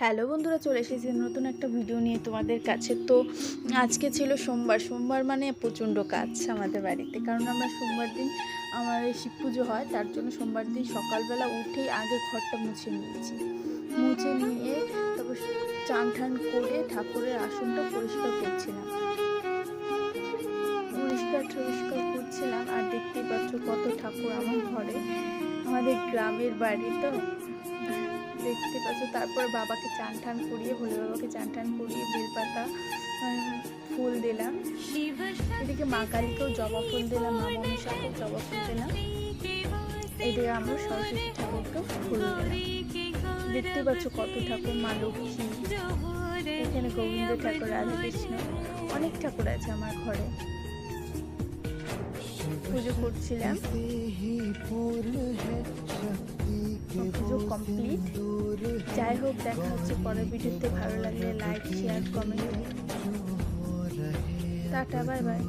Hello বন্ধুরা, চলে এসেছি নতুন একটা ভিডিও নিয়ে তোমাদের কাছে। তো আজকে ছিল সোমবার। সোমবার মানে প্রচণ্ড কাজ আমাদের বাড়িতে, কারণ আমরা সোমবার দিন আমাদের শিব পুজো হয়, তার জন্য সোমবার দিন সকালবেলা উঠেই আগে ঘরটা মুছে নিয়েছি। মুছে নিয়ে তারপর চান ঠান করে ঠাকুরের আসনটা পরিষ্কার করছিলাম। পরিষ্কার টরিষ্কার করছিলাম, আর দেখতেই পাচ্ছ কত ঠাকুর আমার ঘরে। আমাদের গ্রামের বাড়ি তো। দেখতে পাচ্ছ, তারপর বাবাকে চান টান করিয়ে, ভোলে বাবাকে চান টান করিয়ে বেলপাতা ফুল দিলাম। এদিকে মা কালীকেও জবা ফুল দিলাম, মা মনসাকেও জবা ফুল দিলাম। এদিকে আমরা সরস্বতী ঠাকুরকেও ফুল দিলাম। দেখতে পাচ্ছ কত ঠাকুর, মা লক্ষ্মী, এখানে গোবিন্দ ঠাকুর, রাধা কৃষ্ণ, অনেক ঠাকুর আছে আমার ঘরে। পুজো করছিলাম। পুজো কমপ্লিট যাই হোক, দেখা হচ্ছে পরের ভিডিওতে। ভালো লাগলে like share comment tata bye bye